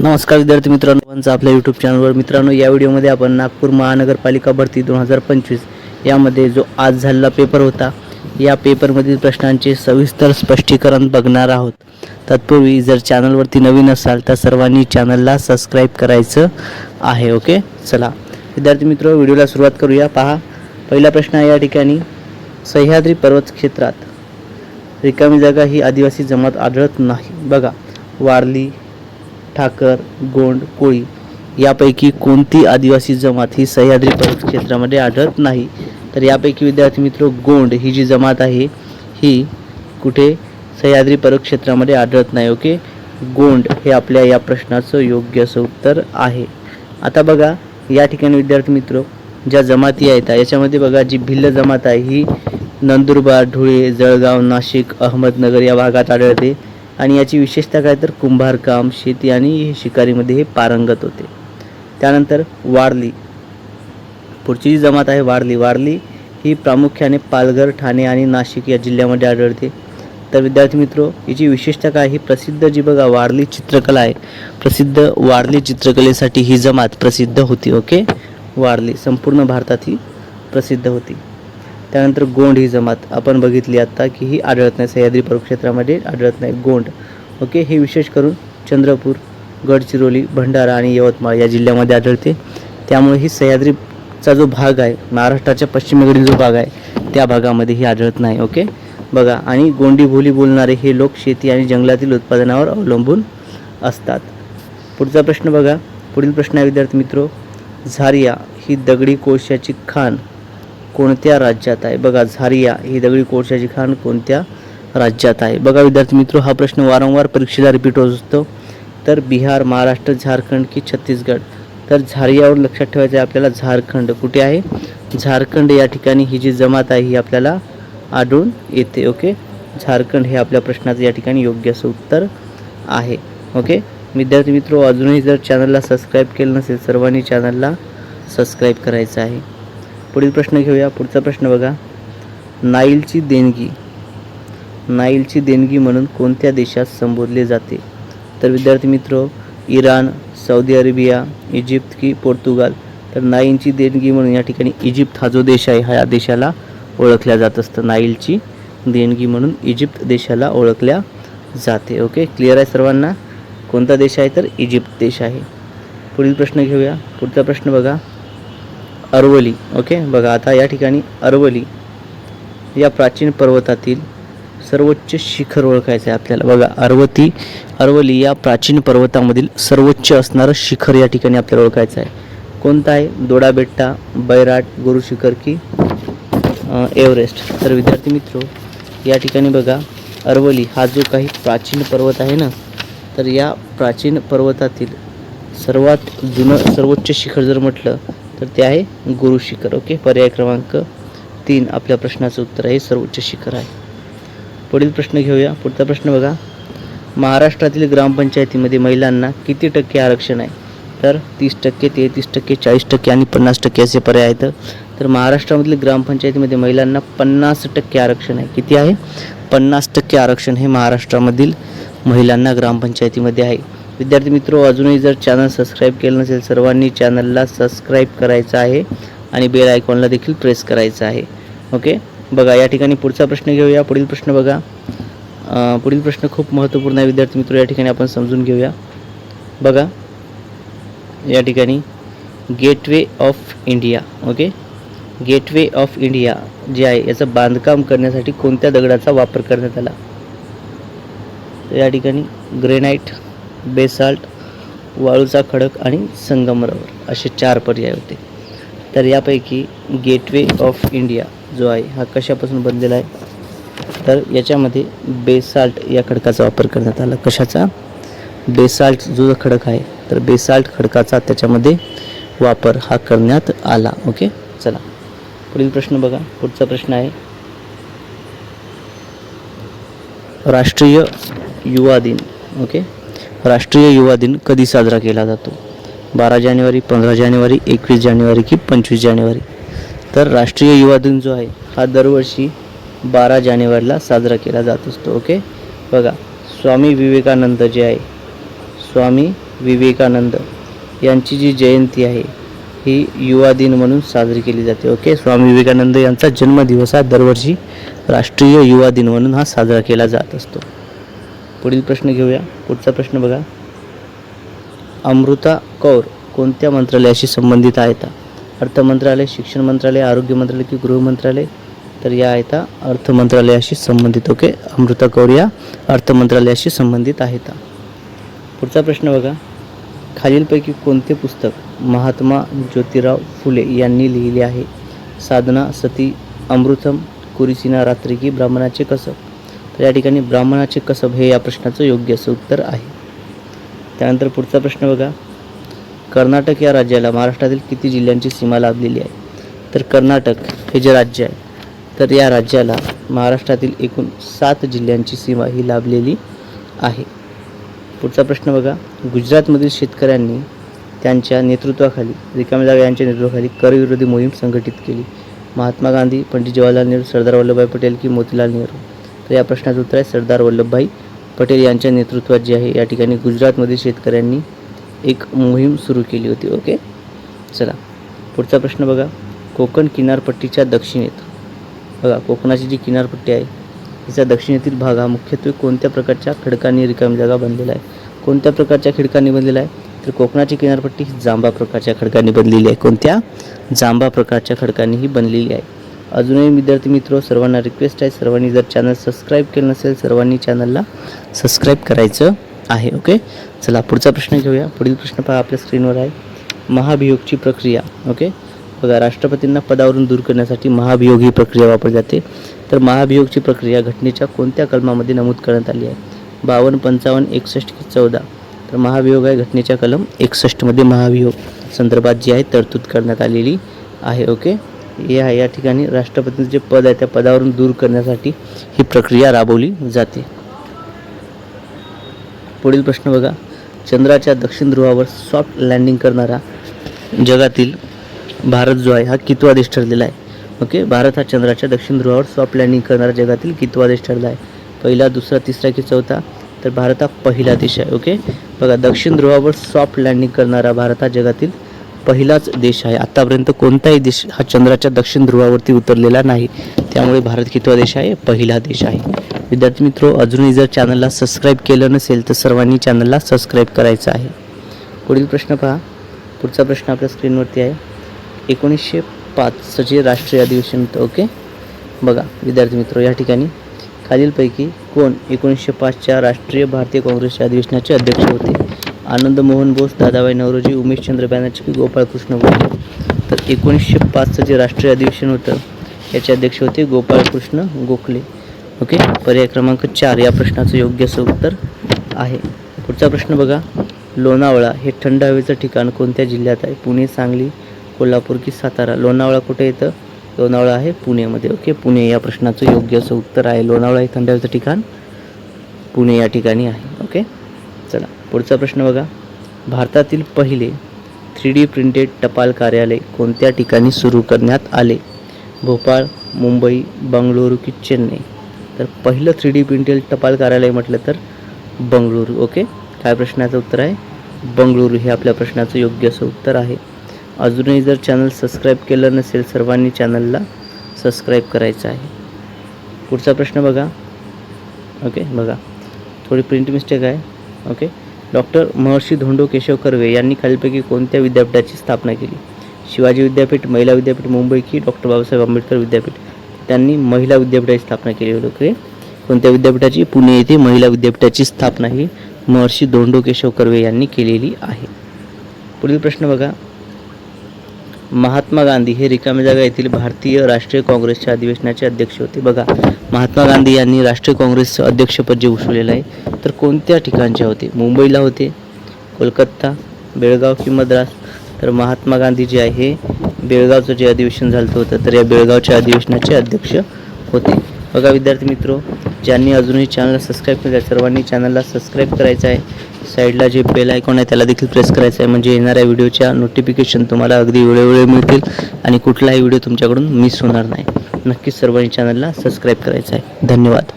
नमस्कार विद्यार्थी मित्रांनो आमचं आपल्या यूट्यूब चॅनलवर मित्रांनो या व्हिडिओमध्ये आपण नागपूर महानगरपालिका भरती दोन हजार पंचवीस यामध्ये जो आज झालेला पेपर होता या पेपरमधील प्रश्नांचे सविस्तर स्पष्टीकरण बघणार आहोत. तत्पूर्वी जर चॅनलवरती नवीन असाल तर सर्वांनी चॅनलला सबस्क्राईब करायचं आहे ओके चला. विद्यार्थी मित्र व्हिडिओला सुरुवात करूया. पहा पहिला प्रश्न आहे या ठिकाणी. सह्याद्री पर्वत क्षेत्रात रिकामी जागा ही आदिवासी जमात आढळत नाही. बघा वारली ठाकर गोंड कोळी यापैकी कोणती आदिवासी जमात ही सह्याद्री पर्वत क्षेत्रामध्ये आढळत नाही? तर यापैकी विद्यार्थी मित्र गोंड ही जी जमात आहे ही कुठे सह्याद्री पर्वत क्षेत्रामध्ये आढळत नाही ओके? गोंड हे आपल्या या प्रश्नाचं योग्य असं उत्तर आहे. आता बघा या ठिकाणी विद्यार्थी मित्र ज्या जमाती आहेत याच्यामध्ये बघा जी भिल्ल जमात आहे ही नंदुरबार धुळे जळगाव नाशिक अहमदनगर या भागात आढळते. आणि याची विशेषता काय तर कुंभारकाम शेती आणि शिकारीमध्ये हे पारंगत होते. त्यानंतर वारली. पुढची जी जमात आहे वारली. वारली ही प्रामुख्याने पालघर ठाणे आणि नाशिक या जिल्ह्यामध्ये आढळते. तर विद्यार्थी मित्रो याची विशेषता काय? ही प्रसिद्ध जी बघा वारली चित्रकला आहे. प्रसिद्ध वारली चित्रकलेसाठी ही जमात प्रसिद्ध होती ओके? वारली. संपूर्ण भारतात ही प्रसिद्ध होती. त्यानंतर गोंड ही जमात. आपण बघितली आत्ता की ही आढळत नाही सह्याद्री पर्वक्षेत्रामध्ये आढळत नाही. गोंड. ओके हे विशेष करून चंद्रपूर गडचिरोली भंडारा आणि यवतमाळ या जिल्ह्यामध्ये आढळते. त्यामुळे ही सह्याद्रीचा जो भाग आहे महाराष्ट्राच्या पश्चिमेकडील जो भाग आहे त्या भागामध्ये ही आढळत नाही. ओके? बघा आणि गोंडी बोली बोलणारे हे लोक शेती आणि जंगलातील उत्पादनावर अवलंबून असतात. पुढचा प्रश्न बघा. पुढील प्रश्न आहे विद्यार्थी मित्रो. झारिया ही दगडी कोळशाची खाण कोणत्या राज्यात आहे? बघा झारिया ही दगडी कोळशाची खाण कोणत्या राज्यात आहे? बघा विद्यार्थी मित्र हा प्रश्न वारंवार परीक्षेला रिपीट होत असतो. तर बिहार महाराष्ट्र झारखंड की छत्तीसगड? तर झारियावर लक्षात ठेवायचं आहे आपल्याला झारखंड कुठे आहे? झारखंड या ठिकाणी ही जी जमात आहे ही आपल्याला आढळून येते ओके? झारखंड हे आपल्या प्रश्नाचं या ठिकाणी योग्य असं उत्तर आहे ओके? विद्यार्थी मित्र अजूनही जर चॅनलला सबस्क्राईब केलं नसेल सर्वांनी चॅनलला सबस्क्राईब करायचं आहे. पुढील प्रश्न घेऊया. पुढचा प्रश्न बघा. नाईलची देणगी. नाईलची देणगी म्हणून कोणत्या देशात संबोधले जाते? तर विद्यार्थी मित्र इराण सौदी अरेबिया इजिप्त की पोर्तुगाल? तर नाईलची देणगी म्हणून या ठिकाणी इजिप्त हा जो देश आहे ह्या देशाला ओळखल्या जात असतं. नाईलची देणगी म्हणून इजिप्त देशाला ओळखल्या जाते. ओके? क्लिअर आहे सर्वांना? कोणता देश आहे? तर इजिप्त देश आहे. पुढील प्रश्न घेऊया. पुढचा प्रश्न बघा. अरवली ओके बघा आता या ठिकाणी अरवली या प्राचीन पर्वतातील सर्वोच्च शिखर ओळखायचं आहे आपल्याला. बघा अरवती अरवली या प्राचीन पर्वतामधील सर्वोच्च असणारं शिखर या ठिकाणी आपल्याला ओळखायचं आहे कोणता आहे? दोडाबेट्टा बैराट गुरु शिखर की एव्हरेस्ट. तर विद्यार्थी मित्र या ठिकाणी बघा अरवली हा जो काही प्राचीन पर्वत आहे ना तर या प्राचीन पर्वतातील सर्वात जुनं सर्वोच्च शिखर जर म्हटलं तर ते आहे. गुरु शिखर ओके पर्याय क्रमांक तीन आपल्या प्रश्नाचं उत्तर आहे. सर्वोच्च शिखर आहे. पुढील प्रश्न घेऊया. पुढचा प्रश्न बघा. महाराष्ट्रातील ग्रामपंचायतीमध्ये महिलांना किती टक्के आरक्षण आहे? तर तीस टक्के तेहतीस टक्के चाळीस टक्के आणि पन्नास टक्के असे पर्याय आहेत. तर महाराष्ट्रामधील ग्रामपंचायतीमध्ये महिलांना पन्नास टक्के आरक्षण आहे. किती आहे? पन्नास टक्के आरक्षण हे महाराष्ट्रामधील महिलांना ग्रामपंचायतीमध्ये आहे. विद्यार्थी मित्रो अजूनही जर चॅनल सबस्क्राईब केलं नसेल सर्वांनी चॅनलला सबस्क्राईब करायचं आहे आणि बेल आयकॉनला देखील प्रेस करायचं आहे. ओके बघा या ठिकाणी पुढचा प्रश्न घेऊया. पुढील प्रश्न बघा. पुढील प्रश्न खूप महत्त्वपूर्ण आहे विद्यार्थी मित्र. या ठिकाणी आपण समजून घेऊया. बघा. या ठिकाणी Gateway of India okay Gateway of India जे आहे याचं बांधकाम करण्यासाठी कोणत्या दगडाचा वापर करण्यात आला? या ठिकाणी ग्रेनाईट बेसाल्ट वाळूचा खडक आणि संगमरवर असे चार पर्याय होते. तर यापैकी गेटवे ऑफ इंडिया जो आहे हा कशापासून बनलेला आहे? तर याच्यामध्ये बेसाल्ट या खडकाचा वापर करण्यात आला. कशाचा? बेसाल्ट जो जो खडक आहे तर बेसाल्ट खडकाचा त्याच्यामध्ये वापर हा करण्यात आला. ओके? चला. पुढील प्रश्न बघा. पुढचा प्रश्न आहे. राष्ट्रीय युवा दिन. ओके? राष्ट्रीय युवा दिन कधी साजरा केला जातो? बारा जानेवारी पंधरा जानेवारी एकवीस जानेवारी की पंचवीस जानेवारी? तर राष्ट्रीय युवा दिन जो आहे हा दरवर्षी बारा जानेवारीला साजरा केला जात असतो ओके? बघा स्वामी विवेकानंद जे आहे स्वामी विवेकानंद यांची जी जयंती आहे ही युवा दिन म्हणून साजरी केली जाते ओके? स्वामी विवेकानंद यांचा जन्मदिवस हा दरवर्षी राष्ट्रीय युवा दिन म्हणून हा साजरा केला जात असतो. पुढील प्रश्न घेऊया. पुढचा प्रश्न बघा. अमृता कौर कोणत्या मंत्रालयाशी संबंधित आहेत? अर्थ मंत्रालय शिक्षण मंत्रालय आरोग्य मंत्रालय की गृह मंत्रालय? तर या आहेत. अर्थ मंत्रालयाशी संबंधित. ओके. अमृता कौर या अर्थ मंत्रालयाशी संबंधित आहेत. पुढचा प्रश्न बघा. खालीलपैकी कोणते पुस्तक महात्मा ज्योतिराव फुले यांनी लिहिले आहे? साधना सती अमृतम कुरिसिना रात्री की ब्राह्मणाचे कसब? तर या ठिकाणी ब्राह्मणाचे कसब हे या प्रश्नाचं योग्य असं उत्तर आहे. त्यानंतर पुढचा प्रश्न बघा. कर्नाटक या राज्याला महाराष्ट्रातील किती जिल्ह्यांची सीमा लाभलेली आहे? तर कर्नाटक हे जे राज्य आहे तर या राज्याला महाराष्ट्रातील एकूण सात जिल्ह्यांची सीमा ही लाभलेली आहे. पुढचा प्रश्न बघा. गुजरातमधील शेतकऱ्यांनी त्यांच्या नेतृत्वाखाली रिकामे जागा यांच्या नेतृत्वाखाली करविरोधी मोहीम संघटित केली. महात्मा गांधी पंडित जवाहरलाल नेहरू सरदार वल्लभभाई पटेल की मोतीलाल नेहरू. तर या प्रश्नाचं उत्तर आहे सरदार वल्लभभाई पटेल यांच्या नेतृत्वात जे आहे या ठिकाणी गुजरातमध्ये शेतकऱ्यांनी एक मोहीम सुरू केली होती. ओके? चला. पुढचा प्रश्न बघा. कोकण किनारपट्टीच्या दक्षिणेत. बघा कोकणाची जी किनारपट्टी आहे तिचा दक्षिणेतील भाग हा मुख्यत्वे कोणत्या प्रकारच्या खडकांनी रिकामी जागा बनलेला आहे? कोणत्या प्रकारच्या खिडकांनी बनलेला आहे? तर कोकणाची किनारपट्टी ही जांभा प्रकारच्या खडकांनी बनलेली आहे. कोणत्या? जांभा प्रकारच्या खडकांनी ही बनलेली आहे. अजूनही विद्यार्थी मित्र सर्वांना रिक्वेस्ट आहे. सर्वांनी जर चॅनल सबस्क्राईब केलं नसेल सर्वांनी चॅनलला सबस्क्राईब करायचं आहे ओके चला पुढचा प्रश्न घेऊया. पुढील प्रश्न पहा आपल्या स्क्रीनवर आहे. महाभियोगची प्रक्रिया ओके बघा राष्ट्रपतींना पदावरून दूर करण्यासाठी महाभियोग ही प्रक्रिया वापरली जाते. तर महाभियोगची प्रक्रिया घटनेच्या कोणत्या कलमामध्ये नमूद करण्यात आली आहे? बावन्न पंचावन्न एकसष्ट की चौदा? तर महाभियोग आहे घटनेच्या कलम एकसष्टमध्ये महाभियोग संदर्भात जी आहे तरतूद करण्यात आलेली आहे ओके या आहे या ठिकाणी राष्ट्रपतींचं जे पद आहे त्या पदावरून दूर करण्यासाठी ही प्रक्रिया राबवली जाते. पुढील प्रश्न बघा. चंद्राच्या दक्षिण ध्रुवावर सॉफ्ट लँडिंग करणारा जगातील भारत जो आहे हा कितवा देश ठरलेला आहे? ओके भारत हा चंद्राच्या दक्षिण ध्रुवावर सॉफ्ट लँडिंग करणारा जगातील कितवा देश ठरला आहे? पहिला दुसरा तिसरा की चौथा? तर भारत हा पहिला देश आहे. ओके बघा दक्षिण ध्रुवावर सॉफ्ट लँडिंग करणारा भारत हा जगातील पहिलाच देश आहे. आतापर्यंत कोणताही देश हा चंद्राच्या दक्षिण ध्रुवावरती उतरलेला नाही. त्यामुळे भारत कितवा देश आहे? पहिला देश आहे. विद्यार्थी मित्रो अजूनही जर चॅनलला सबस्क्राईब केलं नसेल तर सर्वांनी चॅनलला सबस्क्राईब करायचं आहे. पुढील प्रश्न पहा. पुढचा प्रश्न आपल्या स्क्रीनवरती आहे. एकोणीसशे पाचचे राष्ट्रीय अधिवेशन ओके? बघा विद्यार्थी मित्र या ठिकाणी. खालीलपैकी कोण एकोणीसशे पाचच्या राष्ट्रीय भारतीय काँग्रेसच्या अधिवेशनाचे अध्यक्ष होते? आनंद मोहन बोस दादाबाई नवरोजी उमेशचंद्र बॅनर्जी गोपाळकृष्ण बोस. तर एकोणीसशे पाचचं जे राष्ट्रीय अधिवेशन होतं याचे अध्यक्ष होते गोपाळकृष्ण गोखले. ओके? पर्याय क्रमांक चार या प्रश्नाचं योग्य असं उत्तर आहे. पुढचा प्रश्न बघा. लोणावळा हे थंड हवेचं ठिकाण कोणत्या जिल्ह्यात आहे? पुणे सांगली कोल्हापूर की सातारा? लोणावळा कुठे येतं? लोणावळा आहे पुण्यामध्ये ओके? पुणे या प्रश्नाचं योग्य असं उत्तर आहे. लोणावळा हे थंड हवेचं ठिकाण पुणे या ठिकाणी आहे. ओके? चला. पुढचा प्रश्न बघा. भारतातील पहिले थ्री डी प्रिंटेड टपाल कार्यालय कोणत्या ठिकाणी सुरू करण्यात आले? भोपाळ मुंबई बंगळुरू की चेन्नई? तर पहिलं थ्री डी प्रिंटेड टपाल कार्यालय म्हटलं तर बंगळुरू ओके? काय प्रश्नाचं उत्तर आहे? बंगळुरू हे आपल्या प्रश्नाचं योग्य असं उत्तर आहे. अजूनही जर चॅनल सबस्क्राईब केलं नसेल सर्वांनी चॅनलला सबस्क्राईब करायचं आहे. पुढचा प्रश्न बघा. ओके बघा. थोडी प्रिंट मिस्टेक आहे. ओके? डॉक्टर महर्षी धोंडो केशव कर्वे यांनी खालीलपैकी कोणत्या विद्यापीठाची स्थापना केली? शिवाजी विद्यापीठ महिला विद्यापीठ मुंबई की डॉक्टर बाबासाहेब आंबेडकर विद्यापीठ? त्यांनी महिला विद्यापीठाची स्थापना केली होती ओके कोणत्या विद्यापीठाची? पुणे येथे महिला विद्यापीठाची स्थापना ही महर्षी धोंडो केशव कर्वे यांनी केलेली आहे. पुढील प्रश्न बघा. महात्मा गांधी हे रिकाम्या जागा येथील भारतीय राष्ट्रीय काँग्रेसच्या अधिवेशनाचे अध्यक्ष होते. बघा महात्मा गांधी यांनी राष्ट्रीय काँग्रेसचं अध्यक्षपद जे भूषवलेलं आहे तर कोणत्या ठिकाणचे होते? मुंबईला होते कोलकाता बेळगाव की मद्रास? तर महात्मा गांधी जे आहे हे बेळगावचं जे अधिवेशन झालं होतं तर या बेळगावच्या अधिवेशनाचे अध्यक्ष होते. बघा विद्यार्थी मित्रो ज्यांनी अजूनही चॅनलला सबस्क्राईब केलं आहे सर्वांनी चॅनलला सबस्क्राईब करायचं आहे. साईडला जे बेल आयकॉन आहे त्याला देखील प्रेस करायचं आहे. म्हणजे येणाऱ्या व्हिडिओच्या नोटिफिकेशन तुम्हाला अगदी वेळोवेळी मिळतील आणि कुठलाही व्हिडिओ तुमच्याकडून मिस होणार नाही. नक्कीच सर्वांनी चॅनलला सबस्क्राईब करायचं आहे. धन्यवाद.